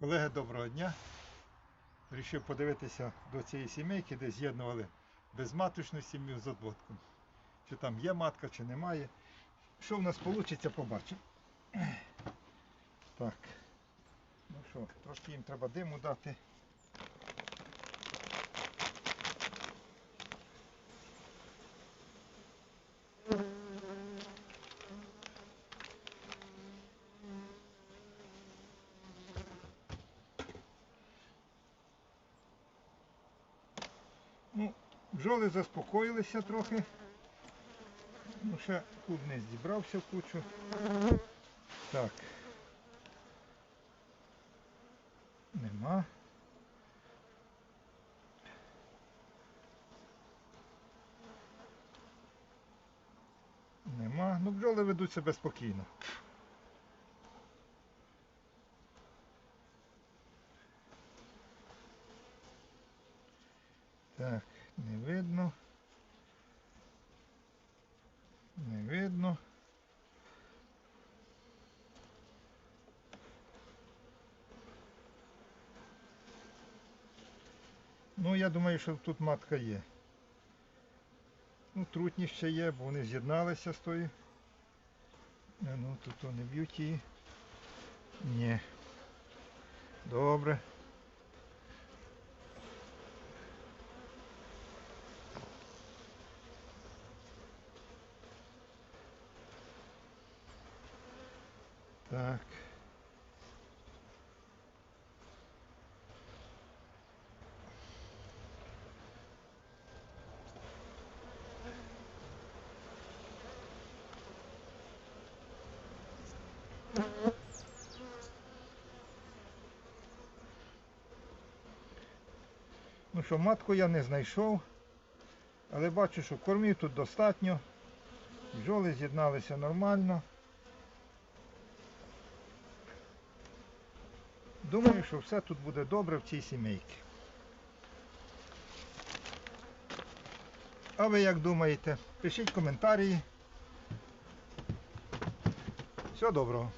Колеги, доброго дня. Рішив подивитися до цієї сімейки, де з'єднували безматочну сім'ю з одводком. Чи там є матка, чи немає. Що в нас вийде, побачимо. Так. Ну що, трошки їм треба диму дати. Ну, бджоли заспокоїлися трохи. Ну, ще клуб не зібрався в кучу. Так. Нема. Нема. Ну, бджоли ведуть себе спокійно. Так, не видно. Не видно. Ну, я думаю, що тут матка є. Ну, трутні ще є, бо вони з'єдналися з тою. А ну, тут вони б'ють її. Ні. Добре. Так. Ну що, матку я не знайшов, але бачу, що кормів тут достатньо. Бджоли з'єдналися нормально. Думаю, що все тут буде добре в цій сімейці. А ви як думаєте? Пишіть коментарі. Всього доброго.